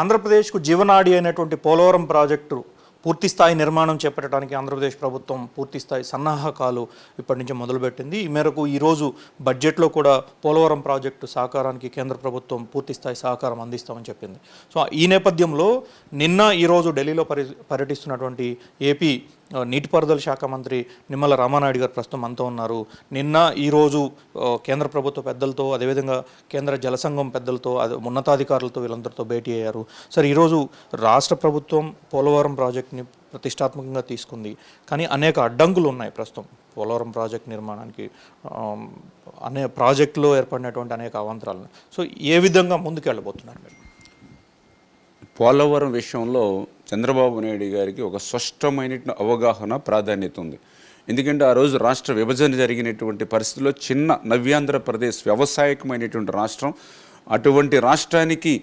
ఆంధ్రప్రదేశ్కు జీవనాడి అయినటువంటి పోలవరం ప్రాజెక్టు పూర్తి స్థాయి నిర్మాణం చేపట్టడానికి ఆంధ్రప్రదేశ్ ప్రభుత్వం పూర్తి స్థాయి సన్నాహకాలు ఇప్పటి నుంచి మొదలుపెట్టింది. ఈ మేరకు ఈరోజు బడ్జెట్లో కూడా పోలవరం ప్రాజెక్టు సహకారానికి కేంద్ర ప్రభుత్వం పూర్తి స్థాయి సహకారం అందిస్తామని చెప్పింది. సో ఈ నేపథ్యంలో నిన్న ఈరోజు ఢిల్లీలో పరి పర్యటిస్తున్నటువంటి ఏపీ నీటిపారుదల శాఖ మంత్రి నిమ్మల రామానాయుడు గారు ప్రస్తుతం మనతో ఉన్నారు. నిన్న ఈరోజు కేంద్ర ప్రభుత్వ పెద్దలతో అదేవిధంగా కేంద్ర జలసంఘం పెద్దలతో అదే ఉన్నతాధికారులతో వీళ్ళందరితో భేటీ అయ్యారు. సార్ ఈరోజు రాష్ట్ర ప్రభుత్వం పోలవరం ప్రాజెక్ట్ని ప్రతిష్టాత్మకంగా తీసుకుంది. కానీ అనేక అడ్డంకులు ఉన్నాయి ప్రస్తుతం పోలవరం ప్రాజెక్ట్ నిర్మాణానికి. అనే ప్రాజెక్టులో ఏర్పడినటువంటి అనేక అవాంతరాలను. సో ఏ విధంగా ముందుకు వెళ్ళబోతున్నారు మీరు? పోలవరం విషయంలో చంద్రబాబు నాయుడు గారికి ఒక స్పష్టమైన అవగాహన ప్రాధాన్యత ఉంది. ఎందుకంటే ఆ రోజు రాష్ట్ర విభజన జరిగినటువంటి పరిస్థితుల్లో చిన్న నవ్యాంధ్రప్రదేశ్ వ్యవసాయకమైనటువంటి రాష్ట్రం అటువంటి రాష్ట్రానికి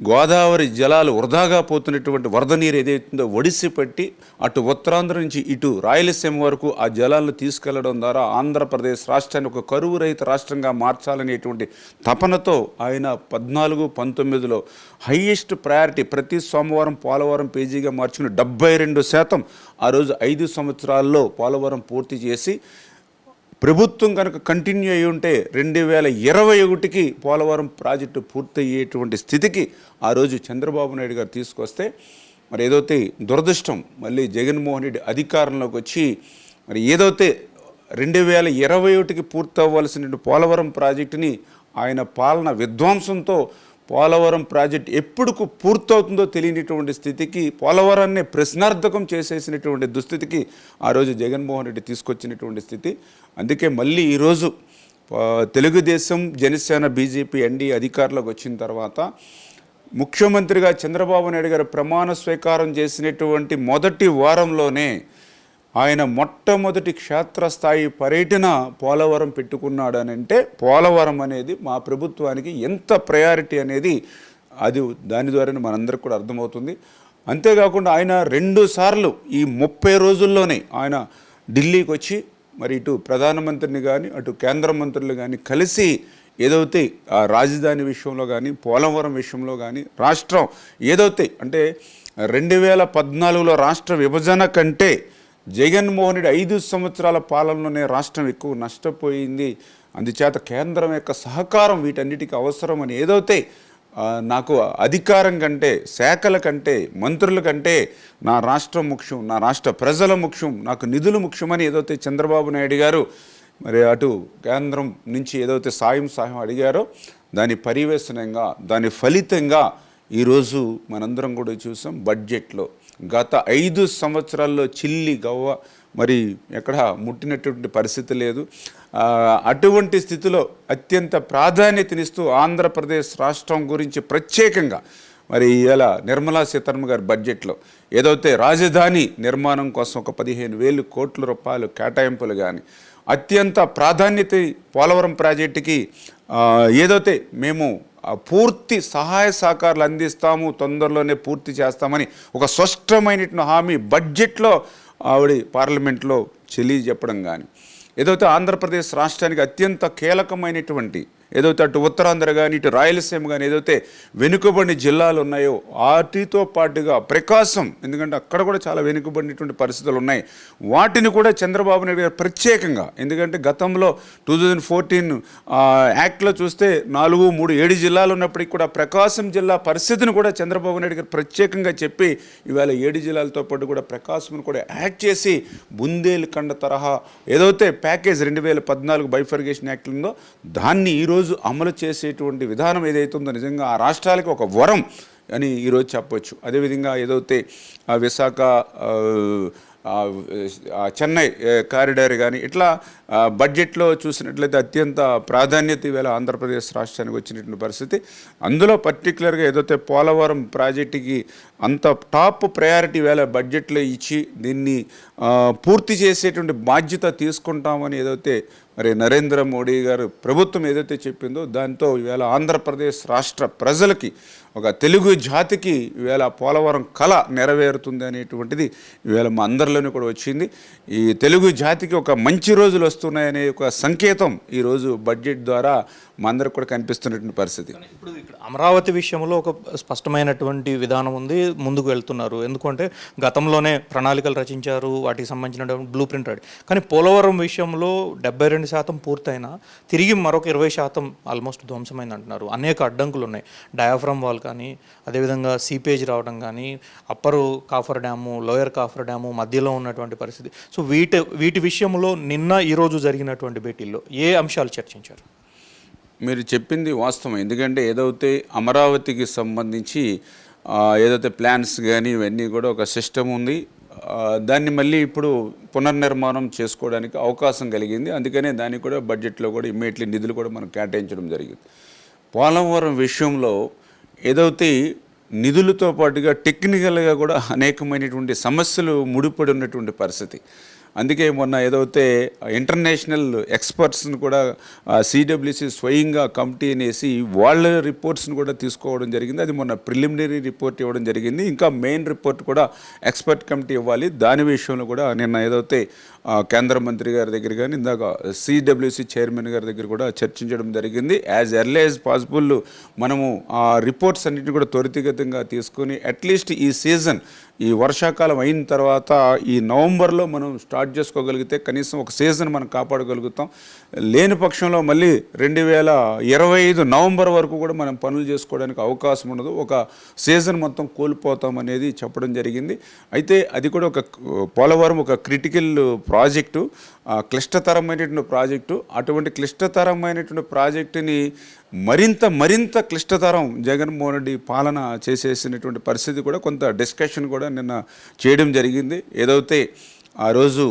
గోదావరి జలాలు వృధాగా పోతున్నటువంటి వరద నీరు ఏదైతుందో ఒడిసి పట్టి అటు ఉత్తరాంధ్ర నుంచి ఇటు రాయలసీమ వరకు ఆ జలాలను తీసుకెళ్ళడం ద్వారా ఆంధ్రప్రదేశ్ రాష్ట్రాన్ని ఒక కరువు రహిత రాష్ట్రంగా మార్చాలనేటువంటి తపనతో ఆయన పద్నాలుగు పంతొమ్మిదిలో హయ్యెస్ట్ ప్రయారిటీ ప్రతి సోమవారం పోలవరం పేజీగా మార్చుకుని డెబ్బై రెండు శాతం ఆ రోజు ఐదు సంవత్సరాల్లో పోలవరం పూర్తి చేసి ప్రభుత్వం కనుక కంటిన్యూ అయి ఉంటే రెండు వేల ఇరవై ఒకటికి పోలవరం ప్రాజెక్టు పూర్తయ్యేటువంటి స్థితికి ఆ రోజు చంద్రబాబు నాయుడు గారు తీసుకొస్తే మరి ఏదైతే దురదృష్టం మళ్ళీ జగన్మోహన్ రెడ్డి అధికారంలోకి వచ్చి మరి ఏదైతే రెండు వేల ఇరవై ఒకటికి పూర్తవ్వాల్సిన పోలవరం ప్రాజెక్టుని ఆయన పాలన విధ్వంసంతో పోలవరం ప్రాజెక్ట్ ఎప్పుడుకు పూర్తవుతుందో తెలియనిటువంటి స్థితికి పోలవరాన్ని ప్రశ్నార్థకం చేసేసినటువంటి దుస్థితికి ఆ రోజు జగన్మోహన్ రెడ్డి తీసుకొచ్చినటువంటి స్థితి. అందుకే మళ్ళీ ఈరోజు తెలుగుదేశం జనసేన బీజేపీ ఎన్డీ అధికారులకు వచ్చిన తర్వాత ముఖ్యమంత్రిగా చంద్రబాబు నాయుడు గారు ప్రమాణ స్వీకారం చేసినటువంటి మొదటి వారంలోనే ఆయన మొట్టమొదటి క్షేత్రస్థాయి పర్యటన పోలవరం పెట్టుకున్నాడనంటే అంటే పోలవరం అనేది మా ప్రభుత్వానికి ఎంత ప్రయారిటీ అనేది అది దాని ద్వారానే మనందరికి కూడా అర్థమవుతుంది. అంతేకాకుండా ఆయన రెండు సార్లు ఈ ముప్పై రోజుల్లోనే ఆయన ఢిల్లీకి వచ్చి మరి ఇటు ప్రధానమంత్రిని కానీ అటు కేంద్ర మంత్రులు కానీ కలిసి ఏదైతే ఆ రాజధాని విషయంలో కానీ పోలవరం విషయంలో కానీ రాష్ట్రం ఏదైతే అంటే రెండు వేల పద్నాలుగులో రాష్ట్ర విభజన కంటే జగన్మోహన్ రెడ్డి ఐదు సంవత్సరాల పాలనలోనే రాష్ట్రం ఎక్కువ నష్టపోయింది. అందుచేత కేంద్రం యొక్క సహకారం వీటన్నిటికీ అవసరం అని ఏదైతే నాకు అధికారం కంటే శాఖల కంటే మంత్రుల కంటే నా రాష్ట్రం ముఖ్యం నా రాష్ట్ర ప్రజల ముఖ్యం నాకు నిధులు ముఖ్యమని ఏదైతే చంద్రబాబు నాయుడు గారు మరి అటు కేంద్రం నుంచి ఏదైతే సాయం సహాయం అడిగారో దాని పరివేశనంగా దాని ఫలితంగా ఈరోజు మనందరం కూడా చూసాం బడ్జెట్లో. గత ఐదు సంవత్సరాల్లో చిల్లి గవ్వ మరి ఎక్కడ ముట్టినటువంటి పరిస్థితి లేదు. అటువంటి స్థితిలో అత్యంత ప్రాధాన్యతనిస్తూ ఆంధ్రప్రదేశ్ రాష్ట్రం గురించి ప్రత్యేకంగా మరి ఇలా నిర్మలా సీతారామన్ గారి బడ్జెట్లో ఏదైతే రాజధాని నిర్మాణం కోసం ఒక పదిహేను వేలు కోట్ల రూపాయలు కేటాయింపులు కానీ అత్యంత ప్రాధాన్యత పోలవరం ప్రాజెక్టుకి ఏదైతే మేము పూర్తి సహాయ సహకారాలు అందిస్తాము తొందరలోనే పూర్తి చేస్తామని ఒక స్పష్టమైనటువంటి హామీ బడ్జెట్లో ఆవిడ పార్లమెంట్లో తెలియజెప్పడం చెప్పడం కానీ ఏదైతే ఆంధ్రప్రదేశ్ రాష్ట్రానికి అత్యంత కీలకమైనటువంటి ఏదైతే అటు ఉత్తరాంధ్ర కానీ ఇటు రాయలసీమ కానీ ఏదైతే వెనుకబడిన జిల్లాలు ఉన్నాయో వాటితో పాటుగా ప్రకాశం ఎందుకంటే అక్కడ కూడా చాలా వెనుకబడినటువంటి పరిస్థితులు ఉన్నాయి. వాటిని కూడా చంద్రబాబు నాయుడు గారు ప్రత్యేకంగా ఎందుకంటే గతంలో టూ థౌజండ్ ఫోర్టీన్ యాక్ట్లో చూస్తే నాలుగు మూడు ఏడు జిల్లాలు ఉన్నప్పటికీ కూడా ప్రకాశం జిల్లా పరిస్థితిని కూడా చంద్రబాబు నాయుడు గారు ప్రత్యేకంగా చెప్పి ఇవాళ ఏడు జిల్లాలతో పాటు కూడా ప్రకాశంను కూడా యాడ్ చేసి బుందేల్ఖండ తరహా ఏదైతే ప్యాకేజ్ రెండు వేల పద్నాలుగు బైఫర్గేషన్ యాక్ట్ ఉందో దాన్ని ఈరోజు అమలు చేసేటువంటి విధానం ఏదైతే ఉందో నిజంగా ఆ రాష్ట్రాలకి ఒక వరం అని ఈరోజు చెప్పొచ్చు. అదేవిధంగా ఏదైతే ఆ విశాఖ చెన్నై కారిడార్ కానీ ఇట్లా బడ్జెట్లో చూసినట్లయితే అత్యంత ప్రాధాన్యత ఈవేళ ఆంధ్రప్రదేశ్ రాష్ట్రానికి వచ్చినటువంటి పరిస్థితి. అందులో పర్టికులర్గా ఏదైతే పోలవరం ప్రాజెక్టుకి అంత టాప్ ప్రయారిటీ వేళ బడ్జెట్లో ఇచ్చి దీన్ని పూర్తి చేసేటువంటి బాధ్యత తీసుకుంటామని ఏదైతే మరి నరేంద్ర మోడీ గారు ప్రభుత్వం ఏదైతే చెప్పిందో దాంతో ఈవేళ ఆంధ్రప్రదేశ్ రాష్ట్ర ప్రజలకి ఒక తెలుగు జాతికి ఈవేళ పోలవరం కళ నెరవేరుతుంది అనేటువంటిది ఈవేళ మా అందరిలోనే కూడా వచ్చింది. ఈ తెలుగు జాతికి ఒక మంచి రోజులు వస్తున్నాయనే ఒక సంకేతం ఈరోజు బడ్జెట్ ద్వారా మా అందరికి కూడా కనిపిస్తున్నటువంటి పరిస్థితి. ఇప్పుడు ఇక్కడ అమరావతి విషయంలో ఒక స్పష్టమైనటువంటి విధానం ఉంది ముందుకు వెళ్తున్నారు. ఎందుకంటే గతంలోనే ప్రణాళికలు రచించారు వాటికి సంబంధించిన బ్లూ ప్రింట్ రెడీ కానీ పోలవరం విషయంలో డెబ్బై రెండు శాతం పూర్తయినా తిరిగి మరొక ఇరవై శాతం ఆల్మోస్ట్ ధ్వంసమైంది అంటున్నారు. అనేక అడ్డంకులు ఉన్నాయి. డయాఫ్రమ్ వాల్ కానీ అదేవిధంగా సీపేజ్ రావడం కానీ upper coffer dam lower coffer dam మధ్యలో ఉన్నటువంటి పరిస్థితి. సో వీటి వీటి విషయంలో నిన్న ఈరోజు జరిగినటువంటి భేటీల్లో ఏ అంశాలు చర్చించారు? మీరు చెప్పింది వాస్తవం. ఎందుకంటే ఏదైతే అమరావతికి సంబంధించి ఏదైతే ప్లాన్స్ కానీ ఇవన్నీ కూడా ఒక సిస్టమ్ ఉంది. దాన్ని మళ్ళీ ఇప్పుడు పునర్నిర్మాణం చేసుకోవడానికి అవకాశం కలిగింది. అందుకనే దానికి కూడా బడ్జెట్లో కూడా ఇమ్మీడియట్లీ నిధులు కూడా మనం కేటాయించడం జరిగింది. పోలవరం విషయంలో ఏదైతే నిధులతో పాటుగా టెక్నికల్గా కూడా అనేకమైనటువంటి సమస్యలు ముడిపడి ఉన్నటువంటి పరిస్థితి. అందుకే మొన్న ఏదైతే ఇంటర్నేషనల్ ఎక్స్పర్ట్స్ని కూడా సిడబ్ల్యూసి స్వయంగా కమిటీ అనేసి వాళ్ళ రిపోర్ట్స్ని కూడా తీసుకోవడం జరిగింది. అది మొన్న ప్రిలిమినరీ రిపోర్ట్ ఇవ్వడం జరిగింది. ఇంకా మెయిన్ రిపోర్ట్ కూడా ఎక్స్పర్ట్ కమిటీ ఇవ్వాలి. దాని విషయంలో కూడా నిన్న ఏదైతే కేంద్ర మంత్రి గారి దగ్గర కానీ ఇందాక సిడబ్ల్యూసి చైర్మన్ గారి దగ్గర కూడా చర్చించడం జరిగింది. యాజ్ ఎర్లీ యాజ్ పాసిబుల్ మనము ఆ రిపోర్ట్స్ అన్నింటిని కూడా త్వరితగతంగా తీసుకొని అట్లీస్ట్ ఈ సీజన్ ఈ వర్షాకాలం అయిన తర్వాత ఈ నవంబర్లో మనం స్టార్ట్ చేసుకోగలిగితే కనీసం ఒక సీజన్ మనం కాపాడగలుగుతాం. లేని పక్షంలో మళ్ళీ రెండు వేల ఇరవై ఐదు నవంబర్ వరకు కూడా మనం పనులు చేసుకోవడానికి అవకాశం ఉండదు. ఒక సీజన్ మొత్తం కోల్పోతాం అనేది చెప్పడం జరిగింది. అయితే అది కూడా ఒక పోలవరం ఒక క్రిటికల్ ప్రాజెక్టు ఆ, క్లిష్టతరమైనటువంటి ప్రాజెక్టు అటువంటి క్లిష్టతరమైనటువంటి ప్రాజెక్టుని మరింత మరింత క్లిష్టతరం జగన్మోహన్ రెడ్డి పాలన చేసేసినటువంటి పరిస్థితి కూడా కొంత డిస్కషన్ కూడా నిన్న చేయడం జరిగింది. ఏదైతే ఆ రోజు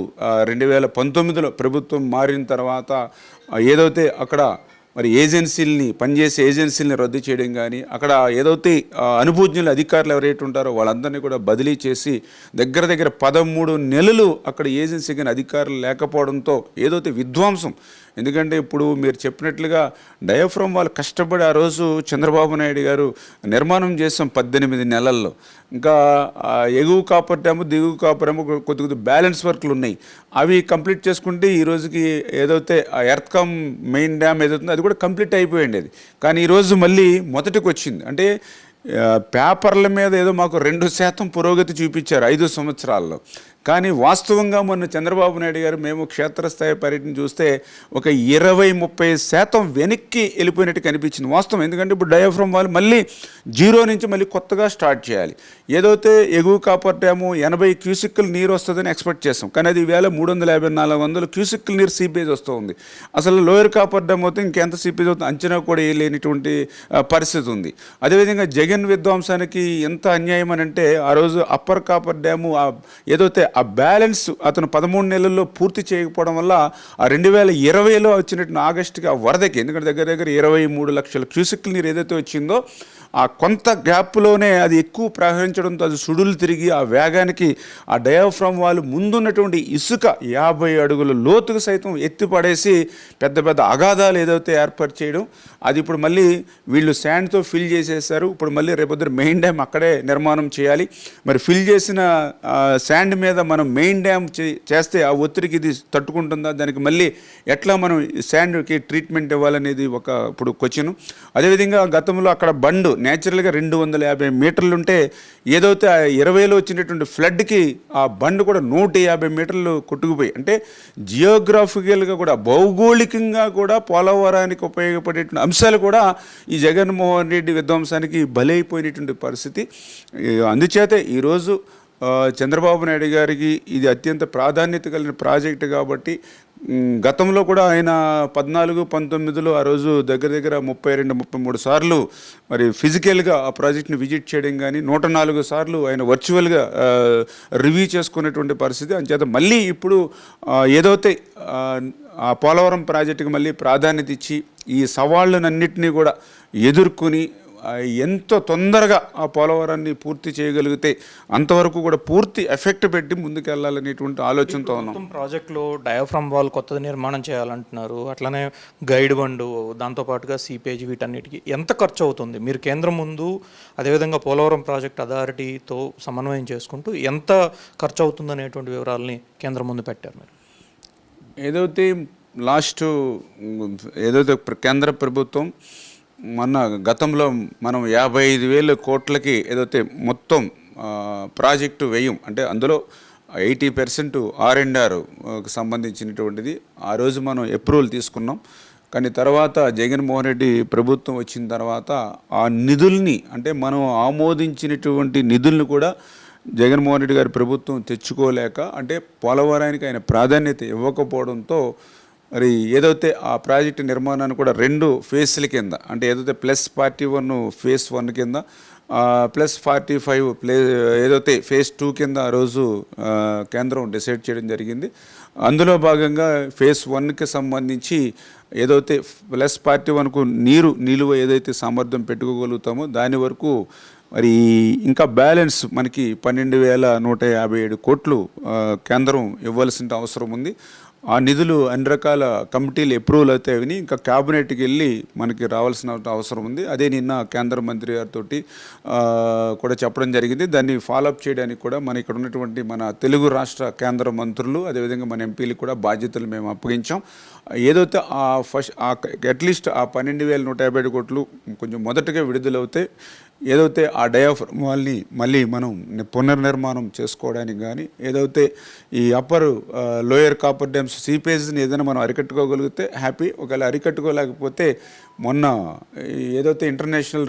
రెండు వేల పంతొమ్మిదిలో ప్రభుత్వం మారిన తర్వాత ఏదైతే అక్కడ మరి ఏజెన్సీలని పనిచేసే ఏజెన్సీలని రద్దు చేయడం కానీ అక్కడ ఏదైతే అనుభూజ్ఞులు అధికారులు ఎవరైతే ఉంటారో వాళ్ళందరినీ కూడా బదిలీ చేసి దగ్గర దగ్గర పదమూడు నెలలు అక్కడ ఏజెన్సీ కానీ అధికారులు లేకపోవడంతో ఏదైతే విధ్వంసం ఎందుకంటే ఇప్పుడు మీరు చెప్పినట్లుగా డయాఫ్రమ్ వాళ్ళు కష్టపడి ఆ రోజు చంద్రబాబు నాయుడు గారు నిర్మాణం చేసాం పద్దెనిమిది నెలల్లో. ఇంకా ఎగువ కాపర్ డ్యాము దిగువ కాపర్ డ్యాము కొద్ది కొద్ది బ్యాలెన్స్ వర్క్లు ఉన్నాయి. అవి కంప్లీట్ చేసుకుంటే ఈ రోజుకి ఏదైతే ఆ ఎర్త్కమ్ మెయిన్ డ్యామ్ ఏదైతే అది కూడా కంప్లీట్ అయిపోయింది అది. కానీ ఈరోజు మళ్ళీ మొదటికి వచ్చింది అంటే పేపర్ల మీద ఏదో మాకు రెండు శాతం పురోగతి చూపించారు ఐదు సంవత్సరాల్లో. కానీ వాస్తవంగా మొన్న చంద్రబాబు నాయుడు గారు మేము క్షేత్రస్థాయి పర్యటన చూస్తే ఒక ఇరవై ముప్పై శాతం వెనక్కి వెళ్ళిపోయినట్టు కనిపించింది. వాస్తవం. ఎందుకంటే ఇప్పుడు డయాఫ్రమ్ వాళ్ళు మళ్ళీ జీరో నుంచి మళ్ళీ కొత్తగా స్టార్ట్ చేయాలి. ఏదైతే ఎగువ కాపర్ డ్యాము ఎనభై క్యూసిక్లు నీరు వస్తుందని ఎక్స్పెక్ట్ చేస్తాం కానీ అది వేల మూడు వందల యాభై నాలుగు వందల క్యూసిక్కులు నీరు సీపేజ్ వస్తుంది. అసలు లోయర్ కాపర్ డ్యామ్ అయితే ఇంకెంత సీపేజ్ అవుతుంది? అంచనా కూడా వేయలేనిటువంటి పరిస్థితి ఉంది. అదేవిధంగా జగన్ విధ్వంసానికి ఎంత అన్యాయం అని అంటే ఆ రోజు అప్పర్ కాపర్ డ్యాము ఆ ఏదైతే ఆ బ్యాలెన్స్ అతను పదమూడు నెలల్లో పూర్తి చేయకపోవడం వల్ల ఆ రెండు వేల ఇరవైలో వచ్చినట్టు ఆగస్టుకి ఆ వరదకి ఎందుకంటే దగ్గర దగ్గర ఇరవై మూడు లక్షల క్యూసిక్ నీరు ఏదైతే వచ్చిందో ఆ కొంత గ్యాప్లోనే అది ఎక్కువ ప్రవహించడంతో అది సుడులు తిరిగి ఆ వేగానికి ఆ డయాఫ్రమ్ వాళ్ళు ముందున్నటువంటి ఇసుక యాభై అడుగుల లోతుకు సైతం ఎత్తిపడేసి పెద్ద పెద్ద అగాధాలు ఏదైతే ఏర్పాటు చేయడం అది ఇప్పుడు మళ్ళీ వీళ్ళు శాండ్తో ఫిల్ చేసేసారు. ఇప్పుడు మళ్ళీ రేపొద్దు మెయిన్ డ్యామ్ అక్కడే నిర్మాణం చేయాలి. మరి ఫిల్ చేసిన శాండ్ మీద మనం మెయిన్ డ్యామ్ చేస్తే ఆ ఒత్తిడికి ఇది తట్టుకుంటుందా? దానికి మళ్ళీ ఎట్లా మనం శాండ్కి ట్రీట్మెంట్ ఇవ్వాలనేది ఒక ఇప్పుడు క్వశ్చన్. అదేవిధంగా గతంలో అక్కడ బండు న్యాచురల్గా రెండు వందల యాభై మీటర్లు ఉంటే ఏదైతే ఆ ఇరవైలో వచ్చినటువంటి ఫ్లడ్కి ఆ బండ్ కూడా నూట యాభై మీటర్లు కొట్టుకుపోయి అంటే జియోగ్రాఫికల్గా కూడా భౌగోళికంగా కూడా పోలవరానికి ఉపయోగపడేటువంటి అంశాలు కూడా ఈ జగన్మోహన్ రెడ్డి విధ్వంసానికి బలైపోయినటువంటి పరిస్థితి. అందుచేత ఈరోజు చంద్రబాబు నాయుడు గారికి ఇది అత్యంత ప్రాధాన్యత కలిగిన ప్రాజెక్టు కాబట్టి గతంలో కూడా ఆయన పద్నాలుగు పంతొమ్మిదిలో ఆ రోజు దగ్గర దగ్గర ముప్పై రెండు ముప్పై మూడు సార్లు మరి ఫిజికల్గా ఆ ప్రాజెక్ట్ని విజిట్ చేయడం కానీ నూట నాలుగు సార్లు ఆయన వర్చువల్గా రివ్యూ చేసుకునేటువంటి పరిస్థితి. అంచేత మళ్ళీ ఇప్పుడు ఏదైతే ఆ, పోలవరం ప్రాజెక్టుకి మళ్ళీ ప్రాధాన్యత ఇచ్చి ఈ సవాళ్ళనన్నింటినీ కూడా ఎదుర్కొని ఎంతో తొందరగా ఆ పోలవరాన్ని పూర్తి చేయగలిగితే అంతవరకు కూడా పూర్తి ఎఫెక్ట్ పెట్టి ముందుకెళ్ళాలనేటువంటి ఆలోచనతో ఉన్నాం. ప్రాజెక్టులో డయాఫ్రమ్ వాల్ కొత్తది నిర్మాణం చేయాలంటున్నారు. అట్లనే గైడ్ బండు దాంతోపాటుగా సీపేజ్ వీటన్నిటికీ ఎంత ఖర్చు అవుతుంది మీరు కేంద్రం ముందు అదేవిధంగా పోలవరం ప్రాజెక్ట్ అథారిటీతో సమన్వయం చేసుకుంటూ ఎంత ఖర్చు అవుతుంది అనేటువంటి వివరాలని కేంద్రం ముందు పెట్టారు మీరు. ఏదైతే లాస్ట్ ఏదైతే కేంద్ర ప్రభుత్వం మొన్న గతంలో మనం యాభై ఐదు వేల కోట్లకి ఏదైతే మొత్తం ప్రాజెక్టు వ్యయం అంటే అందులో eighty percent R and R సంబంధించినటువంటిది ఆ రోజు మనం అప్రూవల్ తీసుకున్నాం. కానీ తర్వాత జగన్మోహన్ రెడ్డి ప్రభుత్వం వచ్చిన తర్వాత ఆ నిధుల్ని అంటే మనం ఆమోదించినటువంటి నిధుల్ని కూడా జగన్మోహన్ రెడ్డి గారి ప్రభుత్వం తెచ్చుకోలేక అంటే పోలవరానికి ఆయన ప్రాధాన్యత ఇవ్వకపోవడంతో మరి ఏదైతే ఆ ప్రాజెక్టు నిర్మాణాన్ని కూడా రెండు ఫేస్ల కింద అంటే ఏదైతే plus forty one phase one కింద ప్లస్ ఫార్టీ ఫైవ్ ప్లే ఏదైతే ఫేజ్ టూ కింద ఆ రోజు కేంద్రం డిసైడ్ చేయడం జరిగింది. అందులో భాగంగా ఫేజ్ వన్కి సంబంధించి ఏదైతే ప్లస్ ఫార్టీ వన్కు నీరు నిలువ ఏదైతే సామర్థ్యం పెట్టుకోగలుగుతామో దాని వరకు మరి ఇంకా బ్యాలెన్స్ మనకి పన్నెండు వేల నూట యాభై ఏడు కోట్లు కేంద్రం ఇవ్వాల్సిన అవసరం ఉంది. ఆ నిధులు అన్ని రకాల కమిటీలు అప్రూవల్ అవుతాయని ఇంకా క్యాబినెట్కి వెళ్ళి మనకి రావాల్సిన అవసరం ఉంది. అదే నిన్న కేంద్ర మంత్రి గారితో కూడా చెప్పడం జరిగింది. దాన్ని ఫాలోఅప్ చేయడానికి కూడా మన ఇక్కడ ఉన్నటువంటి మన తెలుగు రాష్ట్ర కేంద్ర మంత్రులు అదేవిధంగా మన ఎంపీలకు కూడా బాధ్యతలు మేము అప్పగించాం. ఏదైతే ఆ ఫస్ట్ ఆ అట్లీస్ట్ ఆ పన్నెండు వేల నూట యాభై ఏడు కోట్లు కొంచెం మొదటగా విడుదలవుతే ఏదైతే ఆ డయాఫ్రమ్ వాళ్ళని మళ్ళీ మనం పునర్నిర్మాణం చేసుకోవడానికి కానీ ఏదైతే ఈ అప్పర్ లోయర్ కాపర్ డ్యామ్స్ సీపేజ్ని ఏదైనా మనం అరికట్టుకోగలిగితే హ్యాపీ ఒకవేళ అరికట్టుకోలేకపోతే మొన్న ఏదైతే ఇంటర్నేషనల్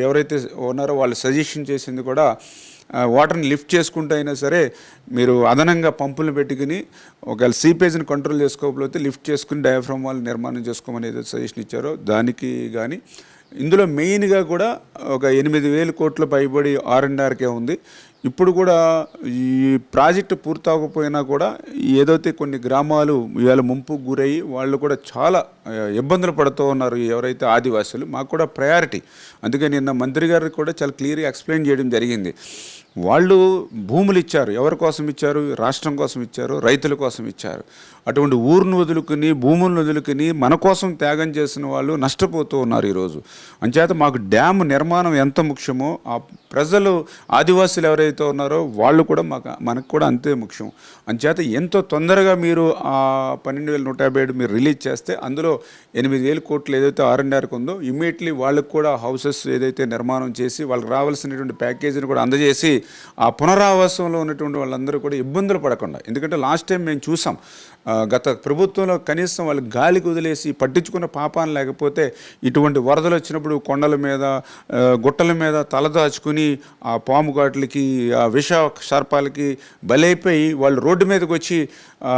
ఎవరైతే ఉన్నారో వాళ్ళు సజెషన్ చేసింది కూడా వాటర్ని లిఫ్ట్ చేసుకుంటూ అయినా సరే మీరు అదనంగా పంపులు పెట్టుకుని ఒకవేళ సీపేజ్ని కంట్రోల్ చేసుకోకపోతే లిఫ్ట్ చేసుకుని డయాఫ్రమ్ వాళ్ళు నిర్మాణం చేసుకోమని ఏదైతే సజెషన్ ఇచ్చారో దానికి కానీ ఇందులో మెయిన్గా కూడా ఒక ఎనిమిది వేల కోట్ల పైబడి ఆర్ అండ్ ఆర్కే ఉంది. ఇప్పుడు కూడా ఈ ప్రాజెక్టు పూర్తవకపోయినా కూడా ఏదైతే కొన్ని గ్రామాలు ఇవాళ ముంపుకు గురయ్యి వాళ్ళు కూడా చాలా ఇబ్బందులు పడుతూ ఉన్నారు ఎవరైతే ఆదివాసులు మాకు కూడా ప్రయారిటీ అందుకే నిన్న మంత్రి గారికి కూడా చాలా క్లియర్గా ఎక్స్ప్లెయిన్ చేయడం జరిగింది. వాళ్ళు భూములు ఇచ్చారు. ఎవరి కోసం ఇచ్చారు? రాష్ట్రం కోసం ఇచ్చారు? రైతుల కోసం ఇచ్చారు. అటువంటి ఊరును వదులుకుని భూములను వదులుకుని మన కోసం త్యాగం చేసిన వాళ్ళు నష్టపోతూ ఉన్నారు ఈరోజు. అంచేత మాకు డ్యామ్ నిర్మాణం ఎంత ముఖ్యమో ఆ ప్రజలు ఆదివాసులు ఎవరైతే ఉన్నారో వాళ్ళు కూడా మాకు మనకు కూడా అంతే ముఖ్యం. అంచేత ఎంతో తొందరగా మీరు ఆ పన్నెండు వేల నూట యాభై ఏడు మీరు రిలీజ్ చేస్తే అందులో ఎనిమిది వేల కోట్లు ఏదైతే ఆర్ఎన్ఆర్కి ఉందో ఇమీడియట్లీ వాళ్ళకు కూడా హౌసెస్ ఏదైతే నిర్మాణం చేసి వాళ్ళకి రావాల్సినటువంటి ప్యాకేజీని కూడా అందజేసి ఆ పునరావాసంలో ఉన్నటువంటి వాళ్ళందరూ కూడా ఇబ్బందులు పడకుండా ఎందుకంటే లాస్ట్ టైం మేము చూసాం గత ప్రభుత్వంలో కనీసం వాళ్ళు గాలికి వదిలేసి పట్టించుకున్న పాపాన్ని లేకపోతే ఇటువంటి వరదలు వచ్చినప్పుడు కొండల మీద గుట్టల మీద తలదాచుకుని ఆ పాము ఘాట్లకి ఆ విష సర్పాలకి బలైపోయి వాళ్ళు రోడ్డు మీదకి వచ్చి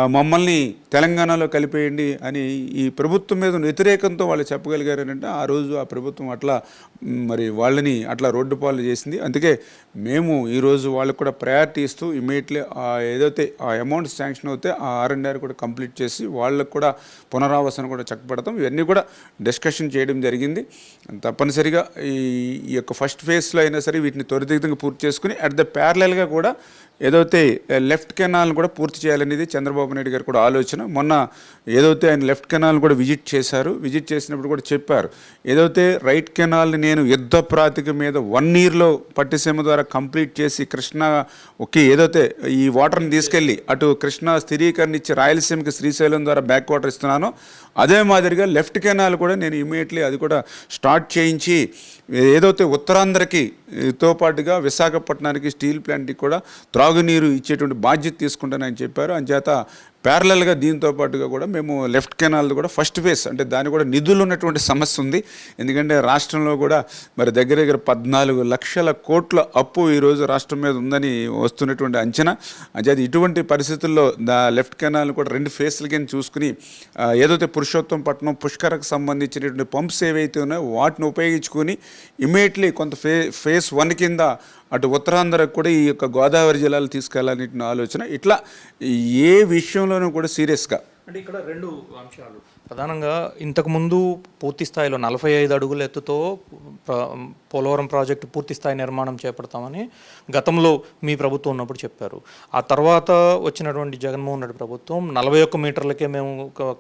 మమ్మల్ని తెలంగాణలో కలిపేయండి అని ఈ ప్రభుత్వం మీద వ్యతిరేకంతో వాళ్ళు చెప్పగలిగారంటే ఆ రోజు ఆ ప్రభుత్వం అట్లా మరి వాళ్ళని అట్లా రోడ్డు పాలు చేసింది. అందుకే మేము ఈరోజు వాళ్ళకు కూడా ప్రయారిటీ ఇస్తూ ఇమీడియట్లీ ఏదైతే ఆ అమౌంట్ శాంక్షన్ అవుతే ఆ ఆర్ఎన్ఆర్ కూడా కంప్లీట్ చేసి వాళ్ళకు కూడా పునరావాసన కూడా చక్కబడతాం. ఇవన్నీ కూడా డిస్కషన్ చేయడం జరిగింది. తప్పనిసరిగా ఈ యొక్క ఫస్ట్ ఫేజ్లో అయినా సరే వీటిని త్వరితగతంగా పూర్తి చేసుకుని అట్ ద ప్యారలల్గా కూడా ఏదైతే లెఫ్ట్ కెనాల్ని కూడా పూర్తి చేయాలనేది చంద్రబాబు నాయుడు గారు కూడా ఆలోచన. మొన్న ఏదైతే ఆయన లెఫ్ట్ కెనాల్ కూడా విజిట్ చేశారు విజిట్ చేసినప్పుడు కూడా చెప్పారు. ఏదైతే రైట్ కెనాల్ని నేను యుద్ధ ప్రాతిక మీద వన్ ఇయర్లో పట్టిసీమ ద్వారా కంప్లీట్ చేసి కృష్ణా ఓకే ఏదైతే ఈ వాటర్ని తీసుకెళ్ళి అటు కృష్ణా స్థిరీకరణ ఇచ్చి రాయలసీమకి శ్రీశైలం ద్వారా బ్యాక్ వాటర్ ఇస్తున్నానో అదే మాదిరిగా లెఫ్ట్ కెనాల్ కూడా నేను ఇమీడియట్లీ అది కూడా స్టార్ట్ చేయించి ఏదైతే ఉత్తరాంధ్రకి తో పాటుగా విశాఖపట్నానికి స్టీల్ ప్లాంట్కి కూడా త్రాగునీరు ఇచ్చేటువంటి బాధ్యత తీసుకుంటానని చెప్పారు. అంచేత ప్యారలల్గా దీంతో పాటుగా కూడా మేము లెఫ్ట్ కెనాల్ కూడా ఫస్ట్ ఫేస్ అంటే దాని కూడా నిధులు ఉన్నటువంటి సమస్య ఉంది. ఎందుకంటే రాష్ట్రంలో కూడా మరి దగ్గర దగ్గర పద్నాలుగు లక్షల కోట్ల అప్పు ఈరోజు రాష్ట్రం మీద ఉందని వస్తున్నటువంటి అంచనా. అంచేత ఇటువంటి పరిస్థితుల్లో దా లెఫ్ట్ కెనాల్ కూడా రెండు ఫేస్ల కింద చూసుకుని ఏదైతే పురుషోత్తం పట్టణం పుష్కరకు సంబంధించినటువంటి పంప్స్ ఏవైతే ఉన్నాయో వాటిని ఉపయోగించుకొని ఇమీడియట్లీ కొంత ఫే ఫేస్ వన్ కింద అటు ఉత్తరాంధ్రకు కూడా ఈ యొక్క గోదావరి జిల్లాలు తీసుకెళ్ళాలనే ఆలోచన. ఇట్లా ఏ విషయంలోనూ కూడా సీరియస్గా. అంటే ఇక్కడ రెండు అంశాలు. ప్రధానంగా ఇంతకుముందు పూర్తి స్థాయిలో నలభై ఐదు అడుగుల ఎత్తుతో పోలవరం ప్రాజెక్టు పూర్తి స్థాయి నిర్మాణం చేపడతామని గతంలో మీ ప్రభుత్వం ఉన్నప్పుడు చెప్పారు. ఆ తర్వాత వచ్చినటువంటి జగన్మోహన్ రెడ్డి ప్రభుత్వం నలభై ఒక్క మీటర్లకే మేము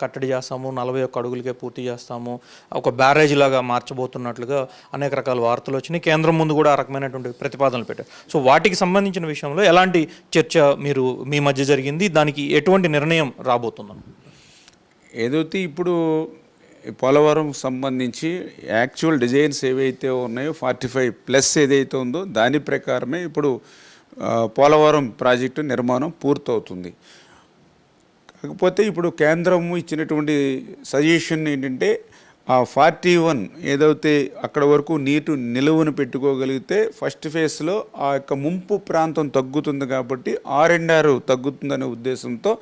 కట్టడి చేస్తాము నలభై ఒక్క అడుగులకే పూర్తి చేస్తాము ఒక బ్యారేజ్ లాగా మార్చబోతున్నట్లుగా అనేక రకాల వార్తలు వచ్చినాయి. కేంద్రం ముందు కూడా ఆ రకమైనటువంటి ప్రతిపాదనలు పెట్టారు. సో వాటికి సంబంధించిన విషయంలో ఎలాంటి చర్చ మీరు మీ మధ్య జరిగింది? దానికి ఎటువంటి నిర్ణయం రాబోతుందని ఏదైతే ఇప్పుడు పోలవరం సంబంధించి యాక్చువల్ డిజైన్స్ ఏవైతే ఉన్నాయో ఫార్టీ ఫైవ్ ప్లస్ ఏదైతే ఉందో దాని ప్రకారమే ఇప్పుడు పోలవరం ప్రాజెక్టు నిర్మాణం పూర్తవుతుంది. కాకపోతే ఇప్పుడు కేంద్రం ఇచ్చినటువంటి సజెషన్ ఏంటంటే ఆ ఫార్టీ వన్ ఏదైతే అక్కడ వరకు నీటి నిలువను పెట్టుకోగలిగితే ఫస్ట్ ఫేజ్లో ఆ యొక్క ముంపు ప్రాంతం తగ్గుతుంది కాబట్టి ఆర్ అండ్ ఆర్ తగ్గుతుందనే ఉద్దేశంతో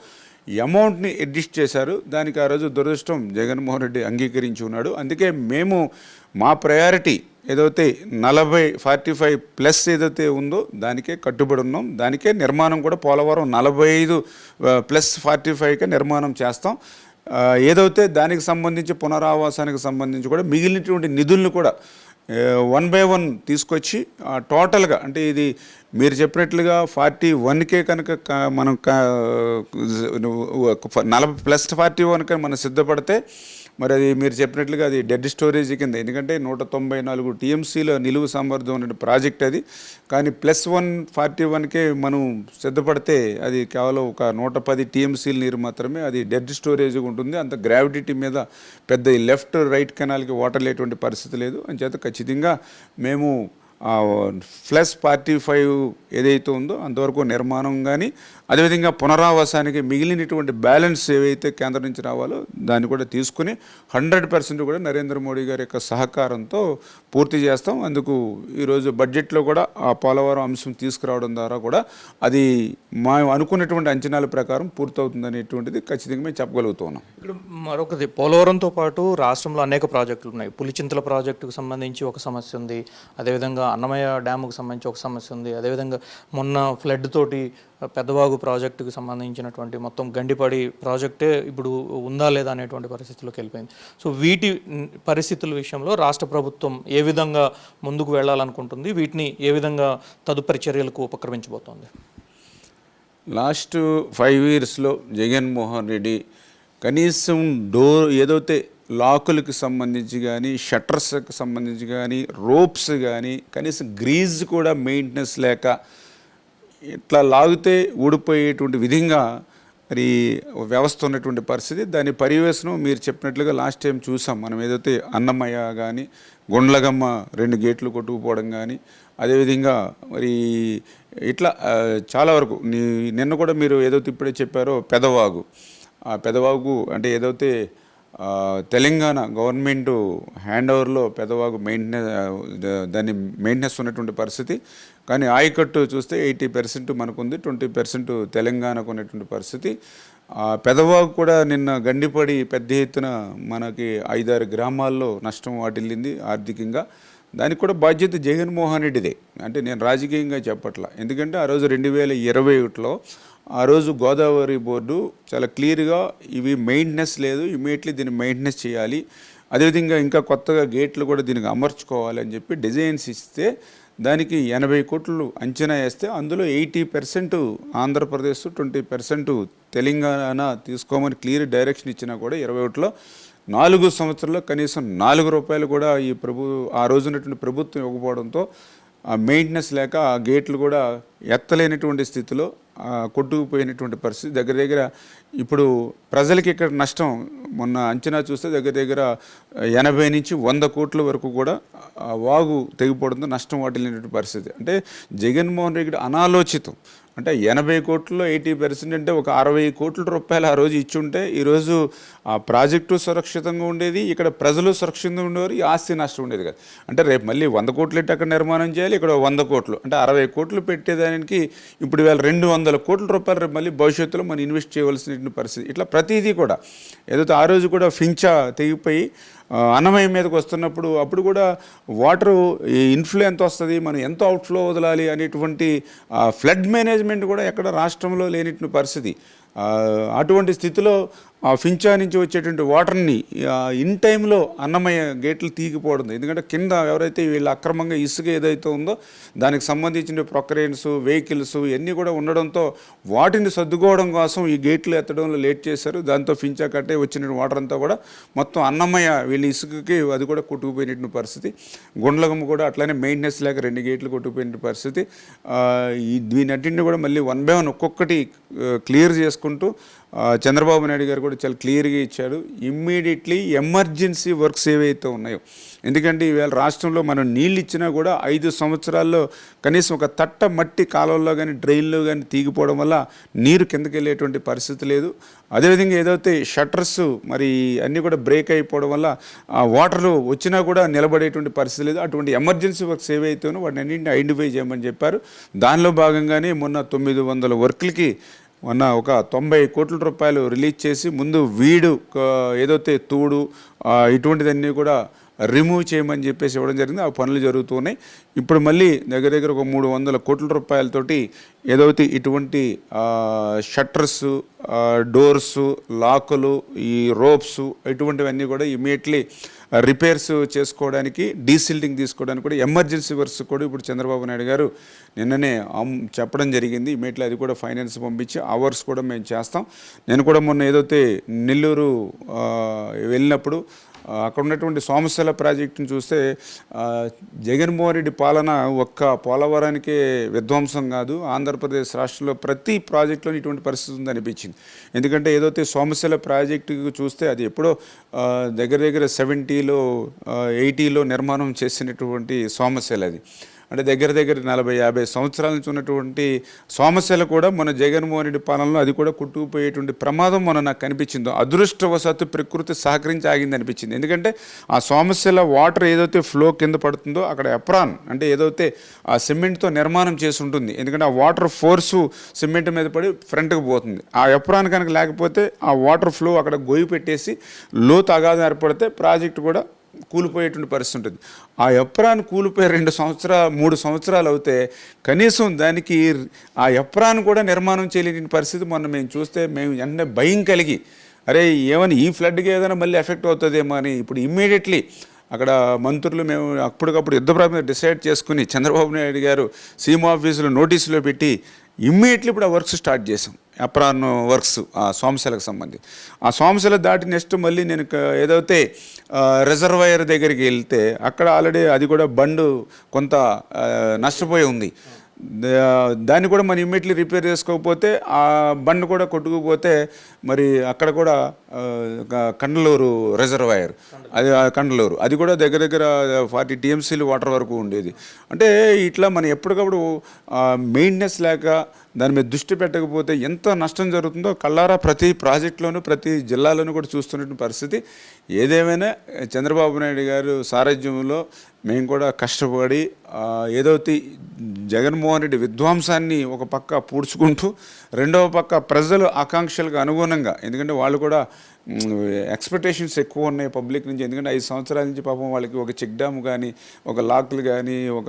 అమౌంట్ని అడ్జస్ట్ చేశారు. దానికి ఆ రోజు దురదృష్టం జగన్మోహన్ రెడ్డి అంగీకరించి ఉన్నాడు. అందుకే మేము మా ప్రయారిటీ ఏదైతే నలభై ఫార్టీ ఫైవ్ ప్లస్ ఏదైతే ఉందో దానికే కట్టుబడి ఉన్నాం. దానికే నిర్మాణం కూడా పోలవరం నలభై ఐదు ప్లస్ ఫార్టీ ఫైవ్కే నిర్మాణం చేస్తాం. ఏదైతే దానికి సంబంధించి పునరావాసానికి సంబంధించి కూడా మిగిలినటువంటి నిధులను కూడా వన్ బై వన్ తీసుకొచ్చి టోటల్గా అంటే ఇది మీరు చెప్పినట్లుగా ఫార్టీ వన్కే కనుక మనం నలభై ప్లస్ ఫార్టీ వన్కే మనం సిద్ధపడితే మరి అది మీరు చెప్పినట్లుగా అది డెడ్ స్టోరేజ్ కింద. ఎందుకంటే నూట తొంభై నాలుగు టీఎంసీల నిలువు సామర్థ్యం అనే ప్రాజెక్ట్ అది. కానీ ప్లస్ వన్ ఫార్టీ వన్కే మనం సిద్ధపడితే అది కేవలం ఒక నూట పది టీఎంసీల నీరు మాత్రమే అది డెడ్ స్టోరేజ్ ఉంటుంది. అంత గ్రావిటీ మీద పెద్ద లెఫ్ట్ రైట్ కెనాల్కి వాటర్ లేటువంటి పరిస్థితి లేదు. అని చేత ఖచ్చితంగా మేము ప్లస్ ఫార్టీ ఫైవ్ ఏదైతే ఉందో అంతవరకు నిర్మాణం కానీ అదేవిధంగా పునరావాసానికి మిగిలినటువంటి బ్యాలెన్స్ ఏవైతే కేంద్రం నుంచి రావాలో దాన్ని కూడా తీసుకుని హండ్రెడ్ పర్సెంట్ కూడా నరేంద్ర మోడీ గారి యొక్క సహకారంతో పూర్తి చేస్తాం. అందుకు ఈరోజు బడ్జెట్లో కూడా ఆ పోలవరం అంశం తీసుకురావడం ద్వారా కూడా అది మా అనుకున్నటువంటి అంచనాల ప్రకారం పూర్తవుతుంది అనేటువంటిది ఖచ్చితంగా మేము చెప్పగలుగుతున్నాం. ఇక్కడ మరొకది పోలవరంతో పాటు రాష్ట్రంలో అనేక ప్రాజెక్టులు ఉన్నాయి. పులిచింతల ప్రాజెక్టుకు సంబంధించి ఒక సమస్య ఉంది. అదేవిధంగా అన్నమయ్య డ్యాముకు సంబంధించి ఒక సమస్య ఉంది. అదేవిధంగా మొన్న ఫ్లడ్ తోటి పెద్దవాగు ప్రాజెక్టుకు సంబంధించినటువంటి మొత్తం గండిపడి ప్రాజెక్టే ఇప్పుడు ఉందా లేదా అనేటువంటి పరిస్థితుల్లోకి వెళ్ళిపోయింది. సో వీటి పరిస్థితుల విషయంలో రాష్ట్ర ప్రభుత్వం ఏ విధంగా ముందుకు వెళ్ళాలనుకుంటుంది? వీటిని ఏ విధంగా తదుపరి చర్యలకు ఉపక్రమించబోతోంది? లాస్ట్ ఫైవ్ ఇయర్స్లో జగన్మోహన్ రెడ్డి కనీసం డోర్ ఏదైతే లాకులకు సంబంధించి కానీ షట్టర్స్కి సంబంధించి కానీ రోప్స్ కానీ కనీసం గ్రీజ్ కూడా మెయింటెనెన్స్ లేక ఇట్లా లాగితే ఊడిపోయేటువంటి విధంగా మరి వ్యవస్థ ఉన్నటువంటి పరిస్థితి. దాని పరివేశనం మీరు చెప్పినట్లుగా లాస్ట్ టైం చూసాం. మనం ఏదైతే అన్నమయ్య కానీ గుండ్లగమ్మ రెండు గేట్లు కొట్టుకుపోవడం కానీ అదేవిధంగా మరి ఇట్లా చాలా వరకు నిన్న కూడా మీరు ఏదైతే ఇప్పుడే చెప్పారో పెదవాగు. ఆ పెదవాగు అంటే ఏదైతే తెలంగాణ గవర్నమెంట్ హ్యాండ్ ఓవర్లో పెదవాగు మెయింటెనెన్స్ దాన్ని మెయింటెనెన్స్ ఉన్నటువంటి పరిస్థితి. కానీ ఆయకట్టు చూస్తే ఎయిటీ పర్సెంట్ మనకుంది ట్వంటీ పర్సెంట్ తెలంగాణకు ఉన్నటువంటి పరిస్థితి. పెదవాగు కూడా నిన్న గండిపడి పెద్ద ఎత్తున మనకి ఐదారు గ్రామాల్లో నష్టం వాటిల్లింది ఆర్థికంగా. దానికి కూడా బాధ్యత జగన్మోహన్ రెడ్డిదే. అంటే నేను రాజకీయంగా చెప్పట్లా. ఎందుకంటే ఆ రోజు రెండు వేల ఇరవై ఒకటిలో ఆ రోజు గోదావరి బోర్డు చాలా క్లియర్గా ఇవి మెయింటెనెన్స్ లేదు ఇమీడియట్లీ దీన్ని మెయింటెనెన్స్ చేయాలి. అదేవిధంగా ఇంకా కొత్తగా గేట్లు కూడా దీనికి అమర్చుకోవాలని చెప్పి డిజైన్స్ ఇస్తే దానికి ఎనభై కోట్లు అంచనా వేస్తే అందులో eighty percent Andhra Pradesh twenty percent Telangana తీసుకోమని క్లియర్ డైరెక్షన్ ఇచ్చినా కూడా ఇరవై ఒకటిలో నాలుగు సంవత్సరాల్లో కనీసం నాలుగు రూపాయలు కూడా ఈ ప్రభు ఆ రోజున్నటువంటి ప్రభుత్వం ఇవ్వకపోవడంతో మెయింటెనెన్స్ లేక ఆ గేట్లు కూడా ఎత్తలేనటువంటి స్థితిలో కొట్టుకుపోయినటువంటి పరిస్థితి దగ్గర దగ్గర ఇప్పుడు ప్రజలకి ఇక్కడ నష్టం. మొన్న అంచనా చూస్తే దగ్గర దగ్గర ఎనభై నుంచి వంద కోట్ల వరకు కూడా ఆ వాగు తెగిపోవడంతో నష్టం వాటిల్లినటువంటి పరిస్థితి. అంటే జగన్మోహన్ రెడ్డి అనాలోచితం. అంటే ఎనభై కోట్లలో ఎయిటీ పర్సెంట్ అంటే ఒక అరవై కోట్ల రూపాయలు ఆ రోజు ఇచ్చుంటే ఈరోజు ఆ ప్రాజెక్టు సురక్షితంగా ఉండేది ఇక్కడ ప్రజలు సురక్షితంగా ఉండేవారు ఈ ఆస్తి నష్టం ఉండేది కదా. అంటే రేపు మళ్ళీ వంద కోట్లు ఇట్టు అక్కడ నిర్మాణం చేయాలి ఇక్కడ వంద కోట్లు. అంటే అరవై కోట్లు పెట్టేదానికి ఇప్పుడు వేళ రెండు వందల కోట్ల రూపాయలు రేపు మళ్ళీ భవిష్యత్తులో మనం ఇన్వెస్ట్ చేయవలసిన పరిస్థితి. ఇట్లా ప్రతిదీ కూడా ఏదైతే ఆ రోజు కూడా ఫించా తెగిపోయి అన్నమయం మీదకి వస్తున్నప్పుడు అప్పుడు కూడా వాటర్ ఇన్ఫ్లో ఎంత వస్తుంది మనం ఎంత అవుట్ఫ్లో వదలాలి అనేటువంటి ఫ్లడ్ మేనేజ్మెంట్ కూడా ఎక్కడ రాష్ట్రంలో లేనిటువంటి పరిస్థితి. అటువంటి స్థితిలో ఆ ఫించా నుంచి వచ్చేటువంటి వాటర్ని ఇన్ టైంలో అన్నమయ్య గేట్లు తీగిపోవడం ఎందుకంటే కింద ఎవరైతే వీళ్ళు అక్రమంగా ఇసుక ఏదైతే ఉందో దానికి సంబంధించిన ప్రొక్రెన్స్ వెహికల్స్ ఇవన్నీ కూడా ఉండడంతో వాటిని సర్దుకోవడం కోసం ఈ గేట్లు ఎత్తడంలో లేట్ చేశారు. దాంతో ఫించా కట్టే వచ్చిన వాటర్ అంతా కూడా మొత్తం అన్నమయ్య వీళ్ళ ఇసుకకి అది కూడా కొట్టుకుపోయినటువంటి పరిస్థితి. గుండ్లగమ్మ కూడా అట్లానే మెయింటెనెన్స్ లేక రెండు గేట్లు కొట్టుకుపోయిన పరిస్థితి. ఈ దీనన్నింటిని కూడా మళ్ళీ వన్ బై వన్ ఒక్కొక్కటి క్లియర్ చేసుకుంటూ చంద్రబాబు నాయుడు గారు కూడా చాలా క్లియర్గా ఇచ్చాడు. ఇమ్మీడియట్లీ ఎమర్జెన్సీ వర్క్స్ ఏవైతే ఉన్నాయో ఎందుకంటే ఈవేళ రాష్ట్రంలో మనం నీళ్ళు ఇచ్చినా కూడా ఐదు సంవత్సరాల్లో కనీసం ఒక తట్ట మట్టి కాలువల్లో కానీ డ్రైన్లో కానీ తీగిపోవడం వల్ల నీరు కిందకి వెళ్ళేటువంటి పరిస్థితి లేదు. అదేవిధంగా ఏదైతే షట్టర్స్ మరి అన్నీ కూడా బ్రేక్ అయిపోవడం వల్ల ఆ వాటర్ వచ్చినా కూడా నిలబడేటువంటి పరిస్థితి లేదు. అటువంటి ఎమర్జెన్సీ వర్క్స్ ఏవైతేనో వాటిని అన్నింటిని ఐడెంటిఫై చేయమని చెప్పారు. దానిలో భాగంగానే మొన్న తొమ్మిది వందల వర్క్లకి మొన్న ఒక తొంభై కోట్ల రూపాయలు రిలీజ్ చేసి ముందు వీడు ఏదైతే తూడు ఇటువంటిదన్నీ కూడా రిమూవ్ చేయమని చెప్పేసి ఇవ్వడం జరిగింది. ఆ పనులు జరుగుతున్నాయి ఇప్పుడు మళ్ళీ దగ్గర దగ్గర ఒక మూడు వందల కోట్ల రూపాయలతోటి ఏదైతే ఇటువంటి షట్టర్స్ డోర్స్ లాకులు ఈ రోప్స్ ఇటువంటివన్నీ కూడా ఇమీడియట్లీ రిపేర్స్ చేసుకోవడానికి డీసిల్డింగ్ తీసుకోవడానికి కూడా ఎమర్జెన్సీ వర్క్స్ కూడా ఇప్పుడు చంద్రబాబు నాయుడు గారు నిన్ననే చెప్పడం జరిగింది. ఇమీడియట్లీ అది కూడా ఫైనాన్స్ పంపించి అవర్స్ కూడా మేము చేస్తాం. నేను కూడా మొన్న ఏదైతే నెల్లూరు వెళ్ళినప్పుడు అక్కడ ఉన్నటువంటి సోమశిల ప్రాజెక్టును చూస్తే జగన్మోహన్ రెడ్డి పాలన ఒక్క పోలవరానికే విధ్వంసం కాదు ఆంధ్రప్రదేశ్ రాష్ట్రంలో ప్రతి ప్రాజెక్టులో ఇటువంటి పరిస్థితి ఉంది అనిపించింది. ఎందుకంటే ఏదైతే సోమశిల ప్రాజెక్టు చూస్తే అది ఎప్పుడో దగ్గర దగ్గర సెవెంటీలో ఎయిటీలో నిర్మాణం చేసినటువంటి సోమశిల అది. అంటే దగ్గర దగ్గర నలభై యాభై సంవత్సరాల నుంచి ఉన్నటువంటి సమస్యలు కూడా మన జగన్మోహన్ రెడ్డి పాలనలో అది కూడా కుట్టుకుపోయేటువంటి ప్రమాదం మన నాకు కనిపించిందో. అదృష్టవశాత్తు ప్రకృతి సహకరించి ఆగింది అనిపించింది. ఎందుకంటే ఆ సమస్యల వాటర్ ఏదైతే ఫ్లో కింద పడుతుందో అక్కడ ఎప్రాన్ అంటే ఏదైతే ఆ సిమెంట్తో నిర్మాణం చేసి ఉంటుంది. ఎందుకంటే ఆ వాటర్ ఫోర్సు సిమెంట్ మీద పడి ఫ్రంట్కి పోతుంది. ఆ ఎప్రాన్ కనుక లేకపోతే ఆ వాటర్ ఫ్లో అక్కడ గొయ్యి పెట్టేసి లోతు అగాధం ఏర్పడితే ప్రాజెక్ట్ కూడా కూలిపోయేటువంటి పరిస్థితి ఉంటుంది. ఆ ఎప్రాన్ కూలిపోయి రెండు సంవత్సరాలు మూడు సంవత్సరాలు అవుతే కనీసం దానికి ఆ ఎప్రాన్ కూడా నిర్మాణం చేయలేని పరిస్థితి మొన్న మేము చూస్తే మేము వెంటనే భయం కలిగి అరే ఏమని ఈ ఫ్లడ్కి ఏదైనా మళ్ళీ ఎఫెక్ట్ అవుతుందేమో అని ఇప్పుడు ఇమ్మీడియట్లీ అక్కడ మంత్రులు మేము అప్పటికప్పుడు యుద్ధ ప్రాంతం డిసైడ్ చేసుకుని చంద్రబాబు నాయుడు గారు సీఎం ఆఫీసులో నోటీసులో పెట్టి ఇమ్మీడియట్లీ ఇప్పుడు ఆ వర్క్స్ స్టార్ట్ చేసాం అప్రాన్ వర్క్స్ ఆ సోమశలకు సంబంధించి. ఆ సోమశల దాటి నెక్స్ట్ మళ్ళీ నేను ఏదైతే రిజర్వాయర్ దగ్గరికి వెళ్తే అక్కడ ఆల్రెడీ అది కూడా బండు కొంత నష్టపోయి ఉంది. దాన్ని కూడా మనం ఇమ్మీడియట్లీ రిపేర్ చేసుకోకపోతే ఆ బండ్ కూడా కొట్టుకుపోతే మరి అక్కడ కూడా కండలూరు రిజర్వాయర్. అది ఆ కండలూరు. అది కూడా దగ్గర దగ్గర ఫార్టీ టీఎంసీలు వాటర్ వరకు ఉండేది. అంటే ఇట్లా మనం ఎప్పటికప్పుడు మెయింటెనెన్స్ లేక దాని మీద దృష్టి పెట్టకపోతే ఎంత నష్టం జరుగుతుందో కళ్ళారా ప్రతి ప్రాజెక్టులోనూ ప్రతి జిల్లాలోనూ కూడా చూస్తున్నటువంటి పరిస్థితి. ఏదేమైనా చంద్రబాబు నాయుడు గారు సారథ్యంలో మేము కూడా కష్టపడి ఏదైతే జగన్మోహన్ రెడ్డి విధ్వంసాన్ని ఒక పక్క పూడ్చుకుంటూ రెండవ పక్క ప్రజలు ఆకాంక్షలకు అనుగుణంగా ఎందుకంటే వాళ్ళు కూడా ఎక్స్పెక్టేషన్స్ ఎక్కువ ఉన్నాయి పబ్లిక్ నుంచి ఎందుకంటే ఐదు సంవత్సరాల నుంచి పాపం వాళ్ళకి ఒక చెక్ డ్యామ్ కానీ ఒక లాక్లు కానీ ఒక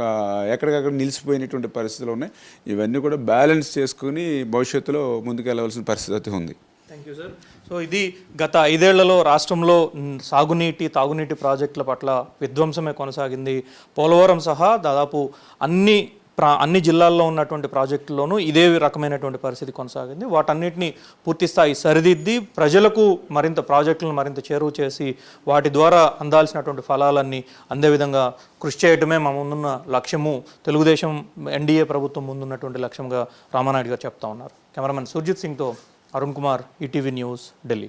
ఎక్కడికక్కడ నిలిచిపోయినటువంటి పరిస్థితులు ఉన్నాయి. ఇవన్నీ కూడా బ్యాలెన్స్ చేసుకుని భవిష్యత్తులో ముందుకెళ్ళవలసిన పరిస్థితి అయితే ఉంది. థ్యాంక్ యూ సార్ సో ఇది గత ఐదేళ్ళలో రాష్ట్రంలో సాగునీటి తాగునీటి ప్రాజెక్టుల పట్ల విధ్వంసమే కొనసాగింది. పోలవరం సహా దాదాపు అన్ని ప్రా అన్ని జిల్లాల్లో ఉన్నటువంటి ప్రాజెక్టుల్లోనూ ఇదే రకమైనటువంటి పరిస్థితి కొనసాగింది. వాటన్నిటిని పూర్తి స్థాయి సరిదిద్ది ప్రజలకు మరింత ప్రాజెక్టులను మరింత చేరువ చేసి వాటి ద్వారా అందాల్సినటువంటి ఫలాలన్నీ అందే విధంగా కృషి చేయటమే మా ముందున్న లక్ష్యము. తెలుగుదేశం ఎన్డీఏ ప్రభుత్వం ముందున్నటువంటి లక్ష్యంగా రామానాయుడు గారు చెప్తా ఉన్నారు. కెమెరామెన్ సుర్జిత్ సింగ్తో अरुण कुमार ईटीवी न्यूज़ दिल्ली